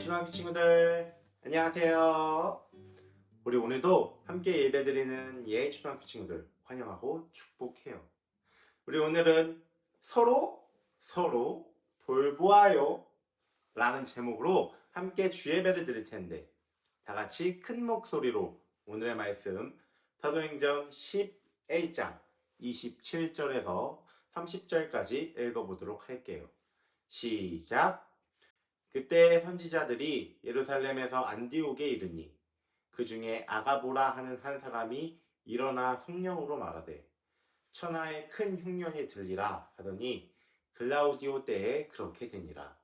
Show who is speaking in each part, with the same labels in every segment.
Speaker 1: 중학교 친구들 안녕하세요. 우리 오늘도 함께 예배드리는 예 초등학교 친구들 환영하고 축복해요. 우리 오늘은 서로 서로 돌보아요 라는 제목으로 함께 주예배를 드릴 텐데 다 같이 큰 목소리로 오늘의 말씀 사도행전 11장 27절에서 30절까지 읽어보도록 할게요. 시작. 그때 선지자들이 예루살렘에서 안디옥에 이르니 그 중에 아가보라 하는 한 사람이 일어나 성령으로 말하되 천하에 큰 흉년이 들리라 하더니 글라우디오 때에 그렇게 되니라.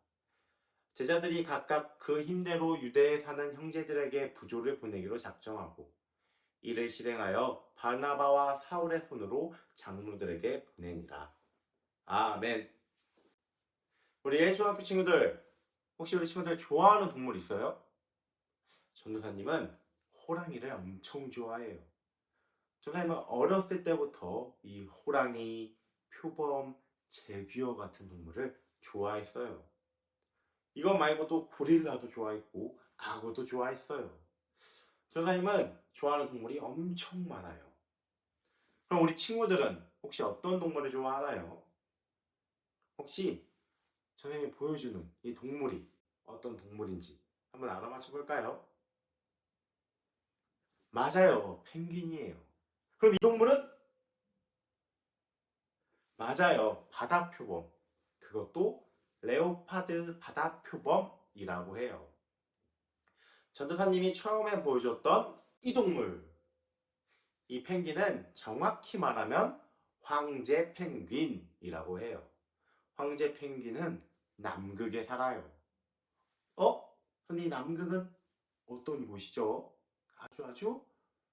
Speaker 1: 제자들이 각각 그 힘대로 유대에 사는 형제들에게 부조를 보내기로 작정하고 이를 실행하여 바나바와 사울의 손으로 장로들에게 보내니라. 아멘. 우리 예수학교 친구들 혹시 우리 친구들 좋아하는 동물 있어요? 전도사님은 호랑이를 엄청 좋아해요. 전도사님은 어렸을 때부터 이 호랑이, 표범, 제귀어 같은 동물을 좋아했어요. 이것 말고도 고릴라도 좋아했고 악어도 좋아했어요. 전도사님은 좋아하는 동물이 엄청 많아요. 그럼 우리 친구들은 혹시 어떤 동물을 좋아하나요? 혹시 선생님이 보여주는 이 동물이 어떤 동물인지 한번 알아맞혀 볼까요? 맞아요. 펭귄이에요. 그럼 이 동물은? 맞아요. 바다표범. 그것도 레오파드 바다표범이라고 해요. 전도사님이 처음에 보여줬던 이 동물. 이 펭귄은 정확히 말하면 황제 펭귄이라고 해요. 황제 펭귄은 남극에 살아요. 어? 근데 이 남극은 어떤 곳이죠? 아주 아주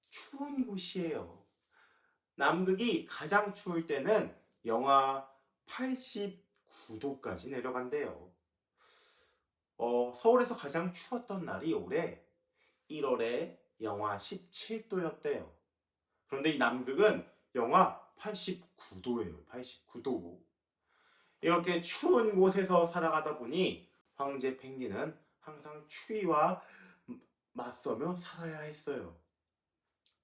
Speaker 1: 추운 곳이에요. 남극이 가장 추울 때는 영하 89도까지 내려간대요. 어, 서울에서 가장 추웠던 날이 올해 1월에 영하 17도였대요. 그런데 이 남극은 영하 89도예요. 89도. 이렇게 추운 곳에서 살아가다 보니 황제 펭귄은 항상 추위와 맞서며 살아야 했어요.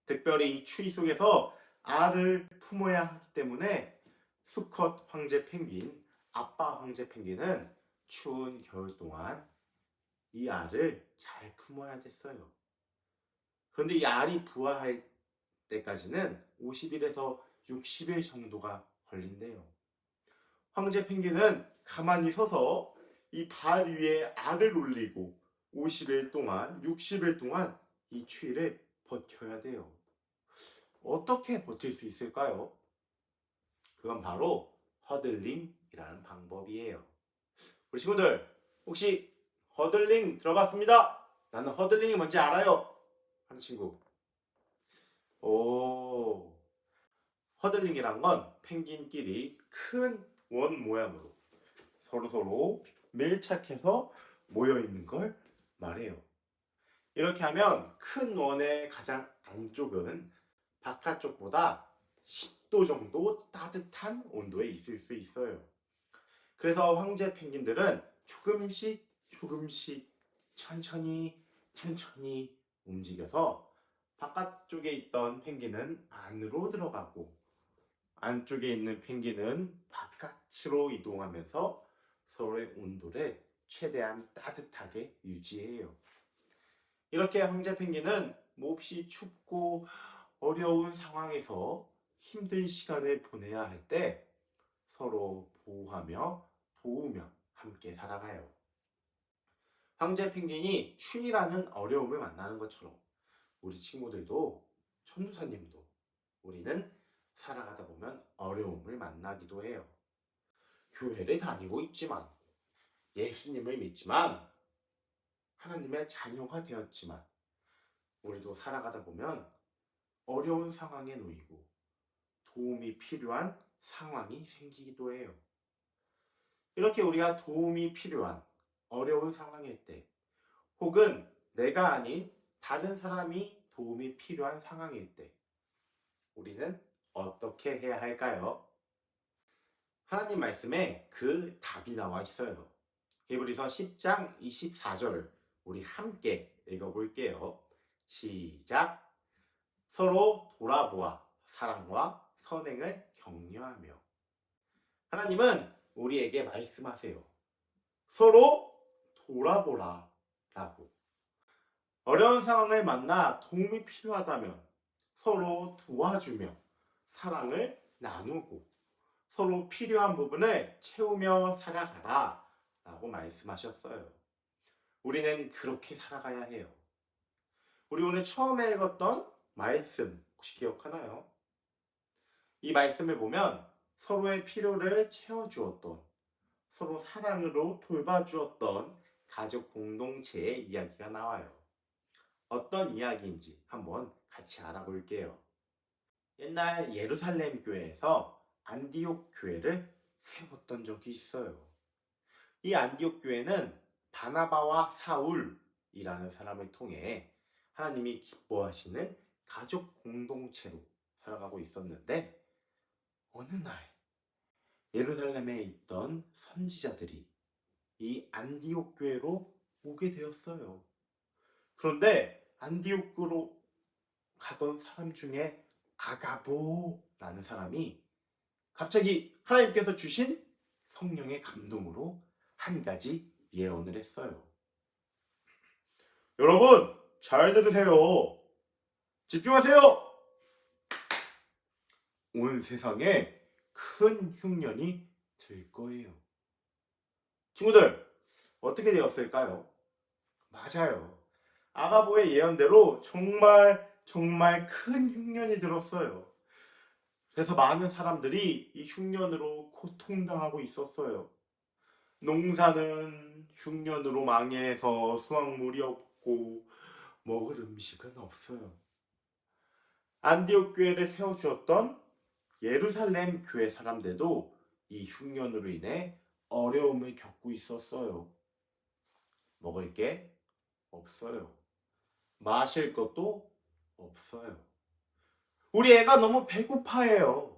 Speaker 1: 특별히 이 추위 속에서 알을 품어야 하기 때문에 수컷 황제 펭귄, 아빠 황제 펭귄은 추운 겨울 동안 이 알을 잘 품어야 됐어요. 그런데 이 알이 부화할 때까지는 50일에서 60일 정도가 걸린대요. 황제 펭귄은 가만히 서서 이 발 위에 알을 올리고 50일 동안, 60일 동안 이 추위를 버텨야 돼요. 어떻게 버틸 수 있을까요? 그건 바로 허들링이라는 방법이에요. 우리 친구들, 혹시 허들링 들어봤습니다. 나는 허들링이 뭔지 알아요. 하는 친구. 오, 허들링이란 건 펭귄끼리 큰 원 모양으로 서로서로 밀착해서 모여 있는 걸 말해요. 이렇게 하면 큰 원의 가장 안쪽은 바깥쪽보다 10도 정도 따뜻한 온도에 있을 수 있어요. 그래서 황제 펭귄들은 조금씩 조금씩 천천히 천천히 움직여서 바깥쪽에 있던 펭귄은 안으로 들어가고 안쪽에 있는 펭귄은 바깥으로 이동하면서 서로의 온도를 최대한 따뜻하게 유지해요. 이렇게 황제 펭귄은 몹시 춥고 어려운 상황에서 힘든 시간을 보내야 할 때 서로 보호하며 도우며 함께 살아가요. 황제 펭귄이 추위라는 어려움을 만나는 것처럼 우리 친구들도 천도사님도 우리는 살아가다 보면 어려움을 만나기도 해요. 교회를 다니고 있지만 예수님을 믿지만 하나님의 자녀가 되었지만 우리도 살아가다 보면 어려운 상황에 놓이고 도움이 필요한 상황이 생기기도 해요. 이렇게 우리가 도움이 필요한 어려운 상황일 때 혹은 내가 아닌 다른 사람이 도움이 필요한 상황일 때 우리는 어떻게 해야 할까요? 하나님 말씀에 그 답이 나와 있어요. 히브리서 10장 24절을 우리 함께 읽어볼게요. 시작. 서로 돌아보아 사랑과 선행을 격려하며 하나님은 우리에게 말씀하세요. 서로 돌아보라 라고 어려운 상황을 만나 도움이 필요하다면 서로 도와주며 사랑을 나누고 서로 필요한 부분을 채우며 살아가라 라고 말씀하셨어요. 우리는 그렇게 살아가야 해요. 우리 오늘 처음에 읽었던 말씀 혹시 기억하나요? 이 말씀을 보면 서로의 필요를 채워주었던 서로 사랑으로 돌봐주었던 가족 공동체의 이야기가 나와요. 어떤 이야기인지 한번 같이 알아볼게요. 옛날 예루살렘 교회에서 안디옥 교회를 세웠던 적이 있어요. 이 안디옥 교회는 바나바와 사울이라는 사람을 통해 하나님이 기뻐하시는 가족 공동체로 살아가고 있었는데 어느 날 예루살렘에 있던 선지자들이 이 안디옥 교회로 오게 되었어요. 그런데 안디옥으로 가던 사람 중에 아가보라는 사람이 갑자기 하나님께서 주신 성령의 감동으로 한 가지 예언을 했어요. 여러분, 잘 들으세요. 집중하세요. 온 세상에 큰 흉년이 들 거예요. 친구들, 어떻게 되었을까요? 맞아요. 아가보의 예언대로 정말 정말 큰 흉년이 들었어요. 그래서 많은 사람들이 이 흉년으로 고통당하고 있었어요. 농사는 흉년으로 망해서 수확물이 없고 먹을 음식은 없어요. 안디옥 교회를 세워주었던 예루살렘 교회 사람들도 이 흉년으로 인해 어려움을 겪고 있었어요. 먹을 게 없어요. 마실 것도 없어요. 우리 애가 너무 배고파해요.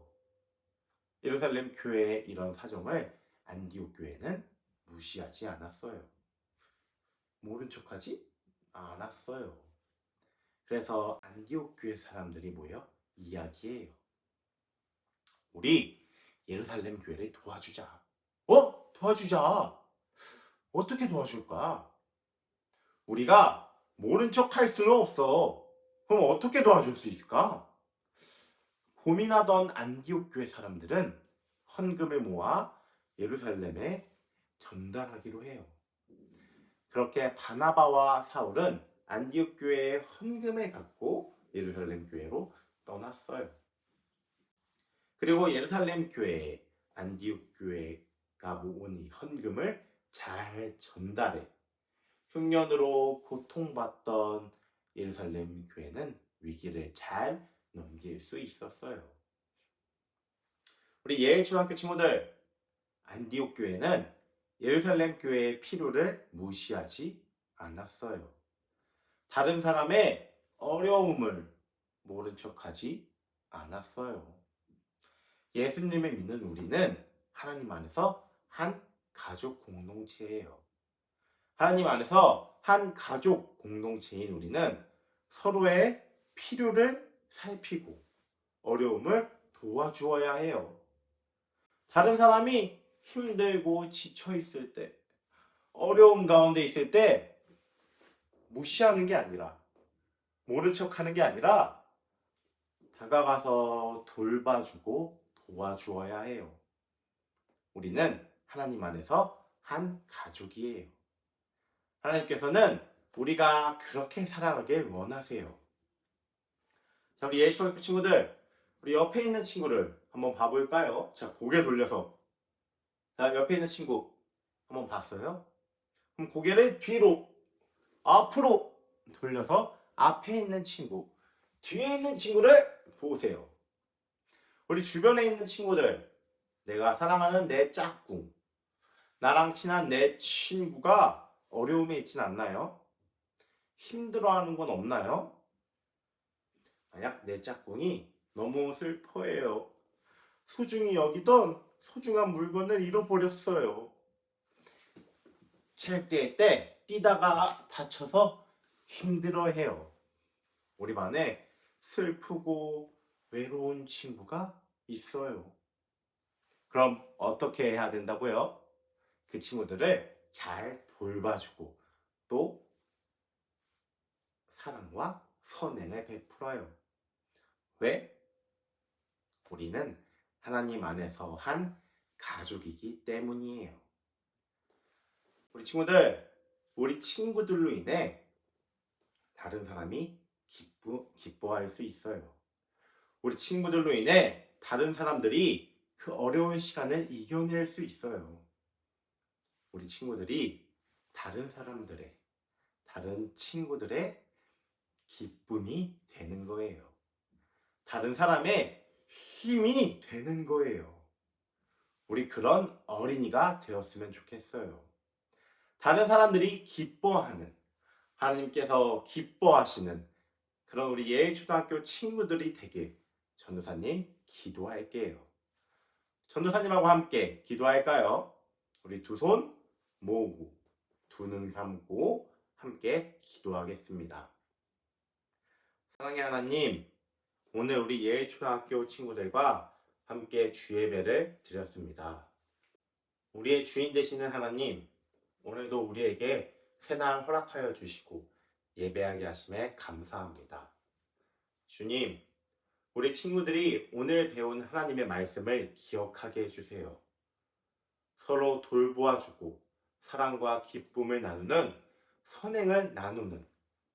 Speaker 1: 예루살렘 교회의 이런 사정을 안디옥 교회는 무시하지 않았어요. 모른 척하지 않았어요. 그래서 안디옥 교회 사람들이 모여 이야기해요. 우리 예루살렘 교회를 도와주자. 어? 도와주자. 어떻게 도와줄까? 우리가 모른 척 할 수는 없어. 그럼 어떻게 도와줄 수 있을까? 고민하던 안디옥 교회 사람들은 헌금을 모아 예루살렘에 전달하기로 해요. 그렇게 바나바와 사울은 안디옥 교회의 헌금을 갖고 예루살렘 교회로 떠났어요. 그리고 예루살렘 교회에 안디옥 교회가 모은 이 헌금을 잘 전달해 흉년으로 고통받던 예루살렘 교회는 위기를 잘 넘길 수 있었어요. 우리 예일 초등학교 친구들, 안디옥 교회는 예루살렘 교회의 필요를 무시하지 않았어요. 다른 사람의 어려움을 모른 척하지 않았어요. 예수님을 믿는 우리는 하나님 안에서 한 가족 공동체예요. 하나님 안에서 한 가족 공동체인 우리는 서로의 필요를 살피고 어려움을 도와주어야 해요. 다른 사람이 힘들고 지쳐 있을 때, 어려움 가운데 있을 때 무시하는 게 아니라 모른 척 하는 게 아니라 다가가서 돌봐주고 도와주어야 해요. 우리는 하나님 안에서 한 가족이에요. 하나님께서는 우리가 그렇게 살아가길 원하세요. 자, 우리 예초등학교 친구들, 우리 옆에 있는 친구를 한번 봐볼까요? 자, 고개 돌려서. 자, 옆에 있는 친구 한번 봤어요? 그럼 고개를 뒤로, 앞으로 돌려서 앞에 있는 친구, 뒤에 있는 친구를 보세요. 우리 주변에 있는 친구들, 내가 사랑하는 내 짝꿍, 나랑 친한 내 친구가 어려움에 있진 않나요? 힘들어하는 건 없나요? 만약 내 짝꿍이 너무 슬퍼해요. 소중히 여기던 소중한 물건을 잃어버렸어요. 체육대회 때 뛰다가 다쳐서 힘들어해요. 우리 반에 슬프고 외로운 친구가 있어요. 그럼 어떻게 해야 된다고요? 그 친구들을 잘 돌봐주고 또 사랑과 선행을 베풀어요. 왜? 우리는 하나님 안에서 한 가족이기 때문이에요. 우리 친구들, 우리 친구들로 인해 다른 사람이 기쁘, 기뻐할 수 있어요. 우리 친구들로 인해 다른 사람들이 그 어려운 시간을 이겨낼 수 있어요. 우리 친구들이 다른 사람들의, 다른 친구들의 기쁨이 되는 거예요. 다른 사람의 힘이 되는 거예요. 우리 그런 어린이가 되었으면 좋겠어요. 다른 사람들이 기뻐하는, 하나님께서 기뻐하시는 그런 우리 예초등학교 친구들이 되길 전도사님 기도할게요. 전도사님하고 함께 기도할까요? 우리 두 손 모으고 두눈 감고 함께 기도하겠습니다. 사랑의 하나님, 오늘 우리 예초등학교 친구들과 함께 주예배를 드렸습니다. 우리의 주인 되시는 하나님, 오늘도 우리에게 새날 허락하여 주시고 예배하게 하심에 감사합니다. 주님, 우리 친구들이 오늘 배운 하나님의 말씀을 기억하게 해주세요. 서로 돌보아주고 사랑과 기쁨을 나누는 선행을 나누는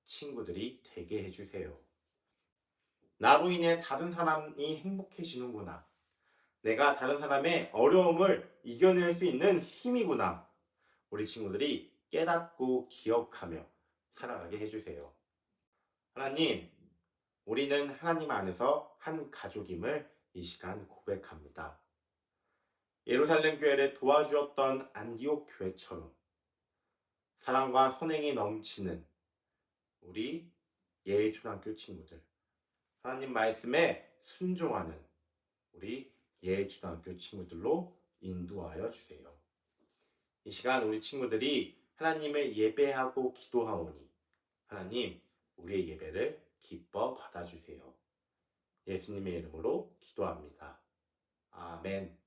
Speaker 1: 친구들이 되게 해주세요. 나로 인해 다른 사람이 행복해지는구나. 내가 다른 사람의 어려움을 이겨낼 수 있는 힘이구나. 우리 친구들이 깨닫고 기억하며 살아가게 해주세요. 하나님, 우리는 하나님 안에서 한 가족임을 이 시간 고백합니다. 예루살렘 교회를 도와주었던 안디옥 교회처럼 사랑과 선행이 넘치는 우리 예일 초등학교 친구들, 하나님 말씀에 순종하는 우리 예일 초등학교 친구들로 인도하여 주세요. 이 시간 우리 친구들이 하나님을 예배하고 기도하오니 하나님 우리의 예배를 기뻐 받아주세요. 예수님의 이름으로 기도합니다. 아멘.